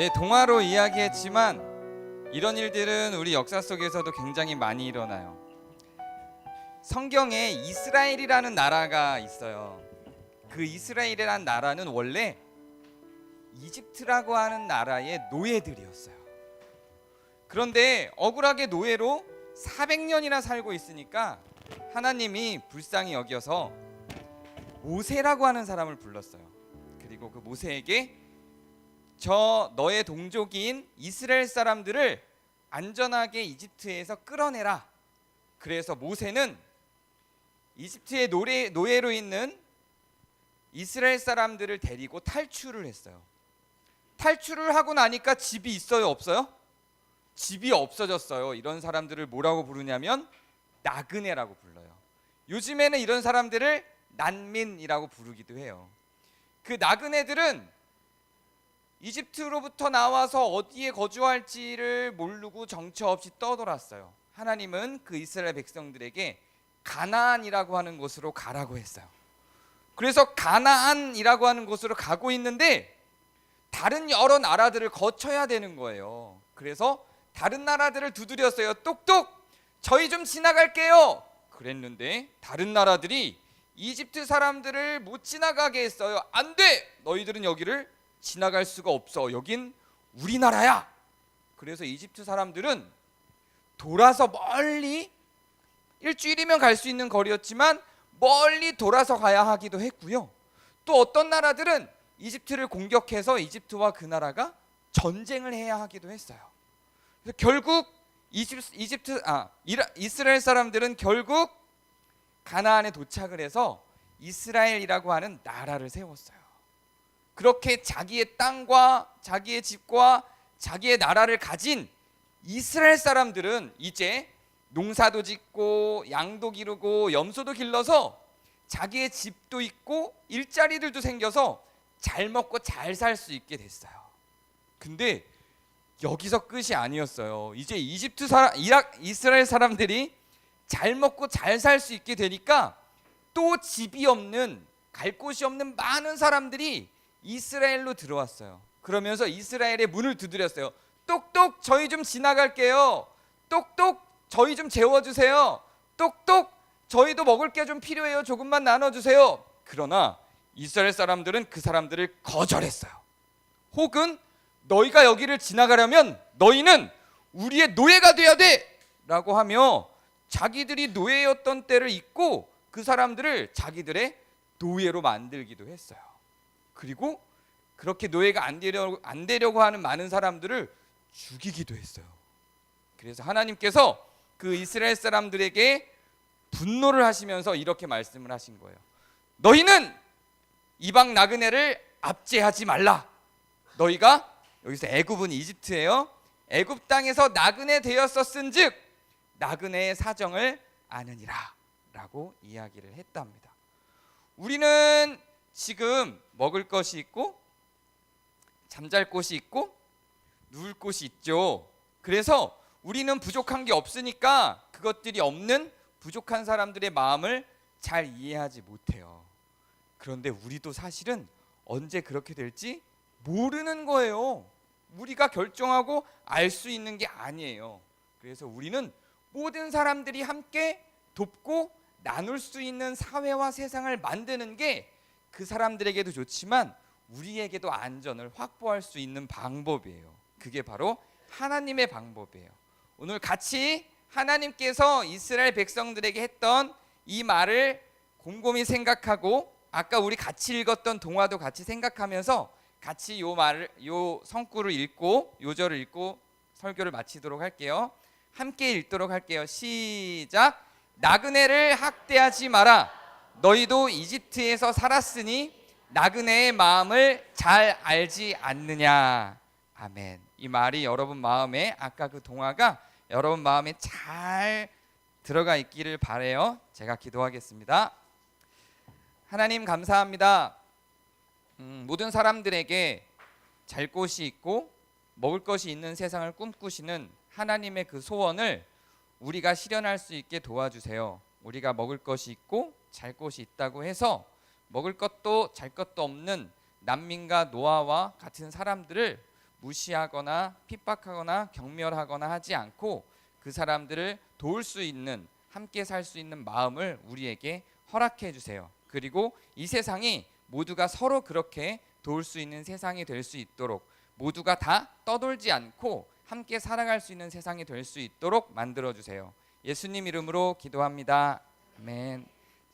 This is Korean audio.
네, 동화로 이야기했지만 이런 일들은 우리 역사 속에서도 굉장히 많이 일어나요. 성경에 이스라엘이라는 나라가 있어요. 그 이스라엘이라는 나라는 원래 이집트라고 하는 나라의 노예들이었어요. 그런데 억울하게 노예로 400년이나 살고 있으니까 하나님이 불쌍히 여겨서 모세라고 하는 사람을 불렀어요. 그리고 그 모세에게 저 너의 동족인 이스라엘 사람들을 안전하게 이집트에서 끌어내라. 그래서 모세는 이집트의 노예, 노예로 있는 이스라엘 사람들을 데리고 탈출을 했어요. 탈출을 하고 나니까 집이 있어요, 없어요? 집이 없어졌어요. 이런 사람들을 뭐라고 부르냐면 나그네라고 불러요. 요즘에는 이런 사람들을 난민이라고 부르기도 해요. 그 나그네들은 이집트로부터 나와서 어디에 거주할지를 모르고 정처 없이 떠돌았어요. 하나님은 그 이스라엘 백성들에게 가나안이라고 하는 곳으로 가라고 했어요. 그래서 가나안이라고 하는 곳으로 가고 있는데 다른 여러 나라들을 거쳐야 되는 거예요. 그래서 다른 나라들을 두드렸어요. 똑똑 저희 좀 지나갈게요. 그랬는데 다른 나라들이 이집트 사람들을 못 지나가게 했어요. 안 돼. 너희들은 여기를 지나갈 수가 없어. 여긴 우리나라야. 그래서 이집트 사람들은 돌아서 멀리 일주일이면 갈 수 있는 거리였지만 멀리 돌아서 가야 하기도 했고요. 또 어떤 나라들은 이집트를 공격해서 이집트와 그 나라가 전쟁을 해야 하기도 했어요. 그래서 결국 이집트, 아 이라, 이스라엘 사람들은 결국 가나안에 도착을 해서 이스라엘이라고 하는 나라를 세웠어요. 그렇게 자기의 땅과 자기의 집과 자기의 나라를 가진 이스라엘 사람들은 이제 농사도 짓고 양도 기르고 염소도 길러서 자기의 집도 있고 일자리들도 생겨서 잘 먹고 잘 살 수 있게 됐어요. 근데 여기서 끝이 아니었어요. 이제 이집트 사람, 이락, 이스라엘 사람들이 잘 먹고 잘 살 수 있게 되니까 또 집이 없는 갈 곳이 없는 많은 사람들이 이스라엘로 들어왔어요. 그러면서 이스라엘의 문을 두드렸어요. 똑똑 저희 좀 지나갈게요. 똑똑 저희 좀 재워주세요. 똑똑 저희도 먹을 게 좀 필요해요. 조금만 나눠주세요. 그러나 이스라엘 사람들은 그 사람들을 거절했어요. 혹은 너희가 여기를 지나가려면 너희는 우리의 노예가 돼야 돼 라고 하며 자기들이 노예였던 때를 잊고 그 사람들을 자기들의 노예로 만들기도 했어요. 그리고 그렇게 노예가 안 되려고, 안 되려고 하는 많은 사람들을 죽이기도 했어요. 그래서 하나님께서 그 이스라엘 사람들에게 분노를 하시면서 이렇게 말씀을 하신 거예요. 너희는 이방 나그네를 압제하지 말라. 너희가 여기서 애굽은 이집트예요. 애굽 땅에서 나그네 되었었은즉 나그네의 사정을 아느니라라고 이야기를 했답니다. 우리는 지금 먹을 것이 있고 잠잘 곳이 있고 누울 곳이 있죠. 그래서 우리는 부족한 게 없으니까 그것들이 없는 부족한 사람들의 마음을 잘 이해하지 못해요. 그런데 우리도 사실은 언제 그렇게 될지 모르는 거예요. 우리가 결정하고 알 수 있는 게 아니에요. 그래서 우리는 모든 사람들이 함께 돕고 나눌 수 있는 사회와 세상을 만드는 게 그 사람들에게도 좋지만 우리에게도 안전을 확보할 수 있는 방법이에요. 그게 바로 하나님의 방법이에요. 오늘 같이 하나님께서 이스라엘 백성들에게 했던 이 말을 곰곰이 생각하고 아까 우리 같이 읽었던 동화도 같이 생각하면서 같이 요 말을 요 성구를 읽고 요절을 읽고 설교를 마치도록 할게요. 함께 읽도록 할게요. 시작. 나그네를 학대하지 마라. 너희도 이집트에서 살았으니 나그네의 마음을 잘 알지 않느냐. 아멘. 이 말이 여러분 마음에 아까 그 동화가 여러분 마음에 잘 들어가 있기를 바래요. 제가 기도하겠습니다. 하나님 감사합니다. 음, 모든 사람들에게 잘 곳이 있고 먹을 것이 있는 세상을 꿈꾸시는 하나님의 그 소원을 우리가 실현할 수 있게 도와주세요. 우리가 먹을 것이 있고 잘 곳이 있다고 해서 먹을 것도 잘 것도 없는 난민과 노아와 같은 사람들을 무시하거나 핍박하거나 경멸하거나 하지 않고 그 사람들을 도울 수 있는 함께 살 수 있는 마음을 우리에게 허락해 주세요. 그리고 이 세상이 모두가 서로 그렇게 도울 수 있는 세상이 될 수 있도록 모두가 다 떠돌지 않고 함께 살아갈 수 있는 세상이 될 수 있도록 만들어 주세요. 예수님 이름으로 기도합니다. 아멘.